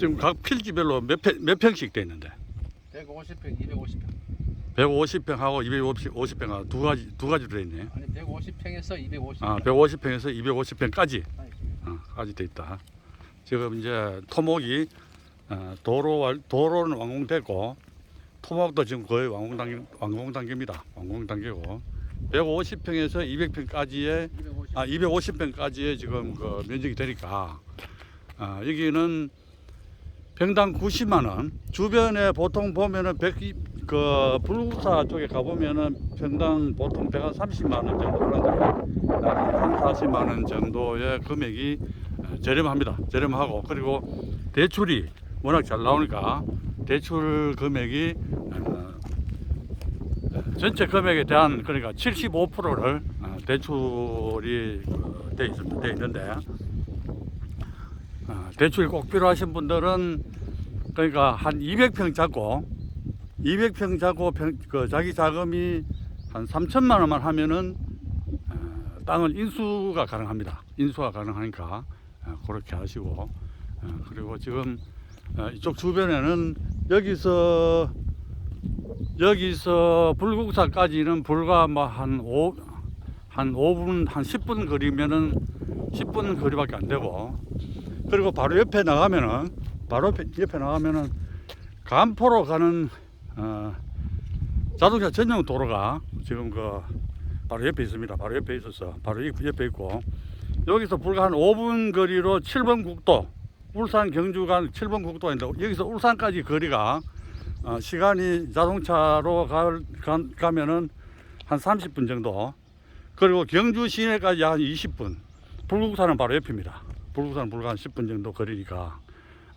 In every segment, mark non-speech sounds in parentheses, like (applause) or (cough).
지금 각 필지별로 몇, 평, 몇 평씩 돼 있는데 150평, 250평. 150평하고 250평하고 두 가지 두 가지로 돼 있네. 아니 150평에서 250평. 아, 150평에서 250평까지 어, 까지 돼 있다. 지금 이제 토목이 어, 도로 완- 도로는 완공됐고 토목도 지금 거의 완공 단계 완공 단계입니다. 완공 단계고 150평에서 200평까지의 250. 아 250평까지의 지금 그 면적이 되니까 아, 여기는 평당 90만 원. 주변에 보통 보면은 100, 그 불국사 쪽에 가 보면은 평당 보통 130만 원 정도 하는데 나는 3, 40만 원 정도의 금액이 어, 저렴합니다. 저렴하고 그리고 대출이 워낙 잘 나오니까 대출 금액이 어, 전체 금액에 대한 그러니까 75%를 어, 대출이 어, 돼 있는데 어, 대출이 꼭 필요하신 분들은 그러니까 한 200평 잡고 200평 잡고 평- 그 자기 자금이 한 3천만 원만 하면은 어, 땅을 인수가 가능합니다. 인수가 가능하니까 어, 그렇게 하시고 어, 그리고 지금 어, 이쪽 주변에는 여기서 여기서 불국사까지는 불과 뭐한 5, 한 5분, 한 10분 거리면은 10분 거리밖에 안 되고 그리고 바로 옆에 나가면은 바로 옆에, 옆에 나가면은 간포로 가는 어, 자동차 전용 도로가 지금 그 바로 옆에 있습니다. 바로 옆에 있어서 바로 옆- 옆에 있고 여기서 불과 한 5분 거리로 7번 국도 울산 경주 간 7번 국도가 있는데 여기서 울산까지 거리가 어, 시간이 자동차로 가, 가, 가면은 한 30분 정도. 그리고 경주 시내까지 한 20분. 불국사는 바로 옆입니다 불국사는 불과 한 10분 정도 거리니까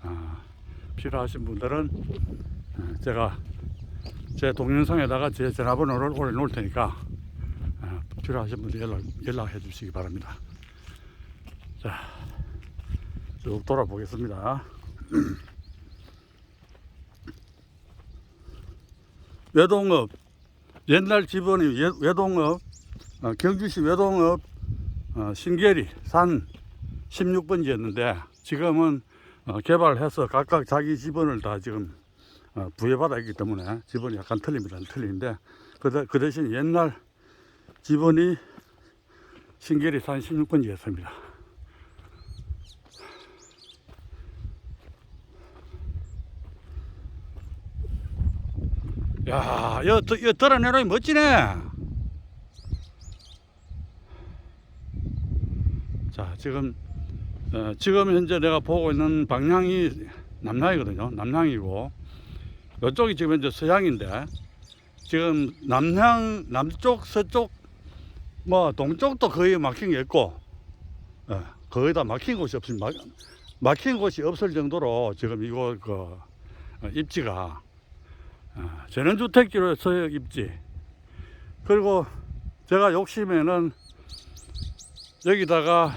어, 필요하신 분들은 어, 제가 제 동영상에다가 제 전화번호를 올려놓을 테니까 어, 필요하신 분들 연락, 연락해 주시기 바랍니다. 자 쭉 돌아보겠습니다. (clears throat) 외동업 옛날 집원이 외- 외동업 어, 경주시 외동업 어, 신계리 산 16번지였는데 지금은 어, 개발해서 각각 자기 집원을 다 지금 어, 부여받아 있기 때문에 집원이 약간 틀립니다 틀리는데 그, 대- 그 대신 옛날 집원이 신계리 산 16번지였습니다 야, 여, 여, 여 드러내놓이 멋지네. 자, 지금, 어, 지금 현재 내가 보고 있는 방향이 남향이거든요. 남향이고, 이쪽이 지금 현재 서향인데, 지금 남향, 남쪽, 서쪽, 뭐, 동쪽도 거의 막힌 게 있고, 예, 거의 다 막힌 곳이 없습니다. 막, 막힌 곳이 없을 정도로 지금 이곳 그, 어, 입지가 아, 전원주택지로 서역 입지. 그리고 제가 욕심에는 여기다가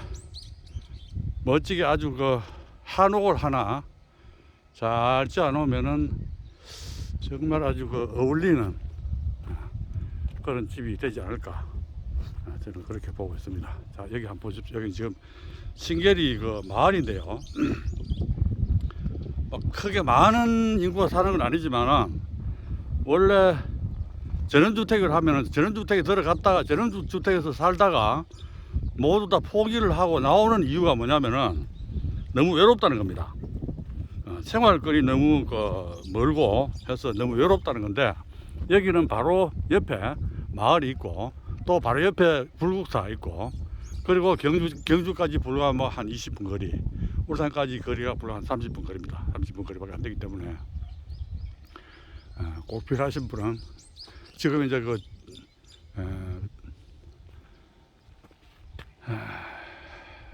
멋지게 아주 그 한옥을 하나 잘 지어 놓으면은 정말 아주 그 어울리는 아, 그런 집이 되지 않을까. 아, 저는 그렇게 보고 있습니다. 자, 여기 한번 보십시오. 여기 지금 신계리 그 마을인데요. 막 (clears throat) 크게 많은 인구가 사는 건 아니지만은 원래 전원주택을 하면은 전원주택에 들어갔다가 전원주택에서 살다가 모두 다 포기를 하고 나오는 이유가 뭐냐면은 너무 외롭다는 겁니다. 어, 생활거리 너무 그 멀고 해서 너무 외롭다는 건데 여기는 바로 옆에 마을이 있고 또 바로 옆에 불국사 있고 그리고 경주 경주까지 불과 뭐 한 20분 거리 울산까지 거리가 불과 한 30분 거리입니다. 30분 거리밖에 안 되기 때문에 어, 꼭 필요하신 분은 지금 이제 그 어, 아,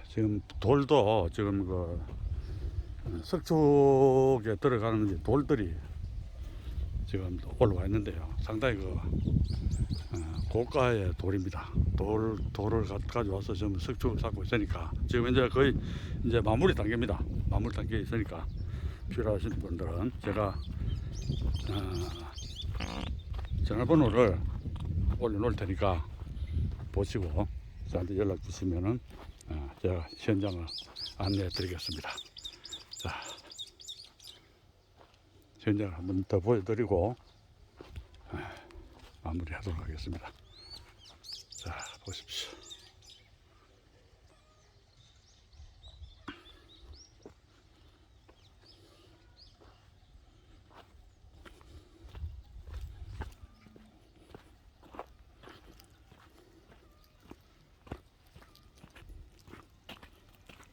지금 돌도 지금 그 어, 석축에 들어가는 돌들이 지금 올라와 있는데요. 상당히 그 어, 고가의 돌입니다. 돌 돌을 가- 가져와서 지금 석축을 쌓고 있으니까 지금 이제 거의 이제 마무리 단계입니다. 마무리 단계에 있으니까 필요하신 분들은 제가 어, 전화번호를 올려놓을 테니까 보시고 저한테 연락 주시면은 어, 제가 현장을 안내해 드리겠습니다. 자, 현장을 한번 더 보여드리고 어, 마무리하도록 하겠습니다. 자, 보십시오.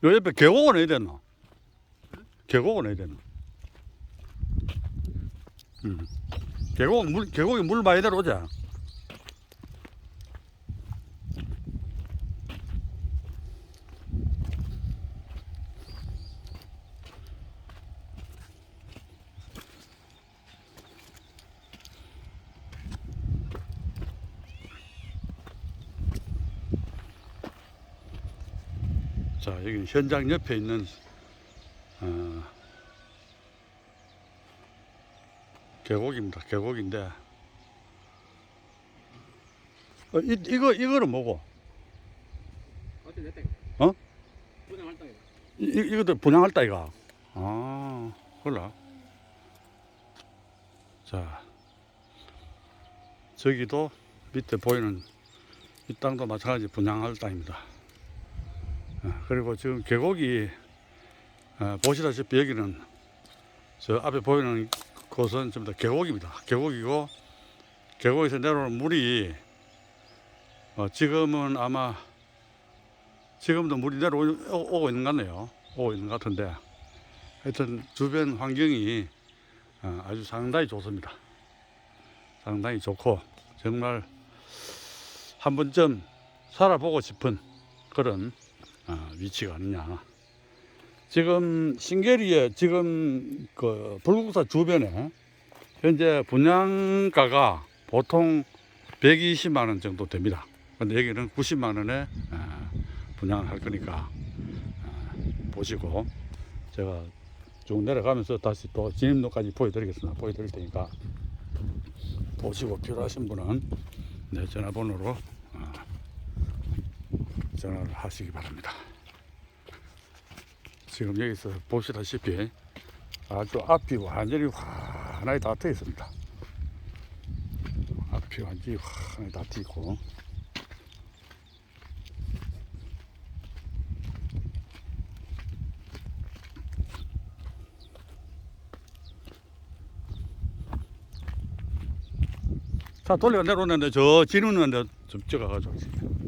요 옆에 계곡은 어디 됐노? 계곡은 어디 됐노? 음. 계곡 물 계곡에 물 많이 들어오자. 자 여기 현장 옆에 있는 어, 계곡입니다. 계곡인데 어, 이, 이거 이거는 뭐고? 어? 분양할 땅이다 이, 이- 이것도 분양할 따이가. 아, 몰라. 자, 저기도 밑에 보이는 이 땅도 마찬가지 분양할 땅입니다. 아, 그리고 지금 계곡이 아, 보시다시피 여기는 저 앞에 보이는 곳은 전부 다 계곡입니다. 계곡이고 계곡에서 내려오는 물이 어, 지금은 아마 지금도 물이 내려오고 있는 것 같네요. 오고 있는 것 같은데 하여튼 주변 환경이 어, 아주 상당히 좋습니다. 상당히 좋고 정말 한 번쯤 살아보고 싶은 그런 어, 위치가 아니냐. 지금 신계리에 지금 그 불국사 주변에 현재 분양가가 보통 120만 원 정도 됩니다. 근데 여기는 90만 원에 어, 분양을 할 거니까 어, 보시고 제가 쭉 내려가면서 다시 또 진입로까지 보여드리겠습니다. 보여드릴 테니까 보시고 필요하신 분은 내 전화번호로 어, 전화를 하시기 바랍니다. 지금 여기서 보시다시피 아주 앞이 완전히 환하게 다 트여 있습니다. 앞이 완전히 환하게 다 트여 있고 차 돌려 내려오는데 저 지르는데 좀 찍어가지고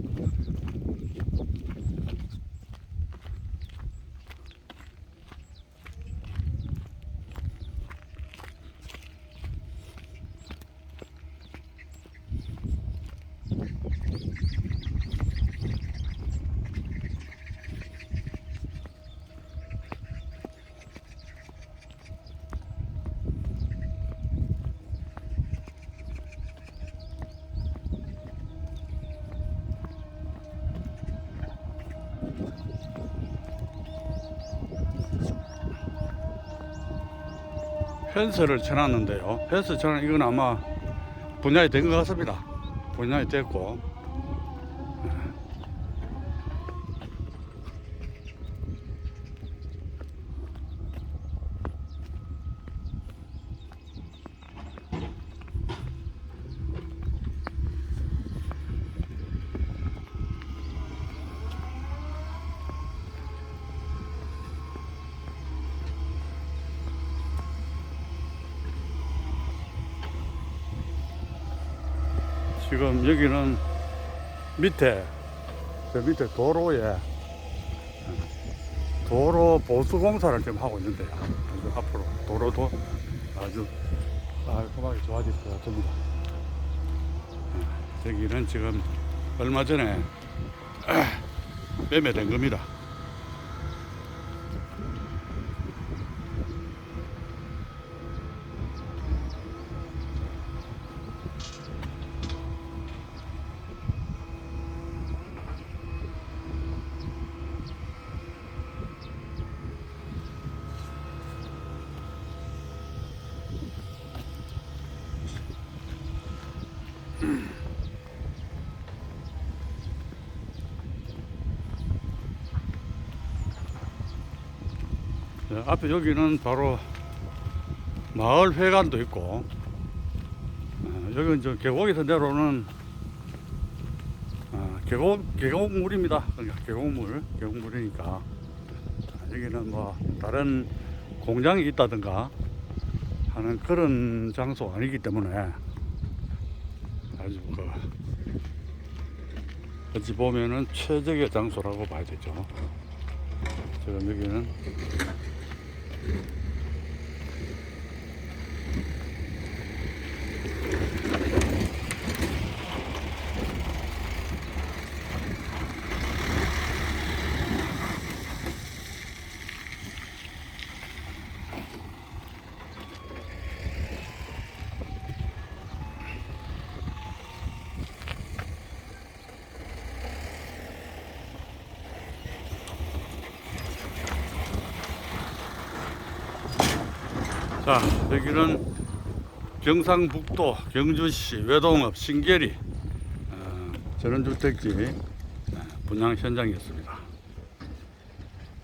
펜스를 쳐놨는데요. 펜스 쳐놓은 이건 아마 분양이 된 것 같습니다. 분양이 됐고 지금 여기는 밑에 저 밑에 도로에 도로 보수 공사를 지금 하고 있는데요. 아주 앞으로 도로도 아주 깔끔하게 좋아질 것 같습니다. 여기는 지금 얼마 전에 (clears throat) 매매된 겁니다. 앞에 여기는 바로 마을 회관도 있고 어, 여기는 저 계곡에서 내려오는 어, 계곡 계곡물입니다. 그러니까 계곡물 계곡물이니까 아, 여기는 뭐 다른 공장이 있다든가 하는 그런 장소가 아니기 때문에 아주 그 어찌 보면은 최적의 장소라고 봐야 되죠. 지금 여기는 Thank you. 자 여기는 경상북도 경주시 외동읍 신계리 어, 전원주택지 어, 분양 현장이었습니다.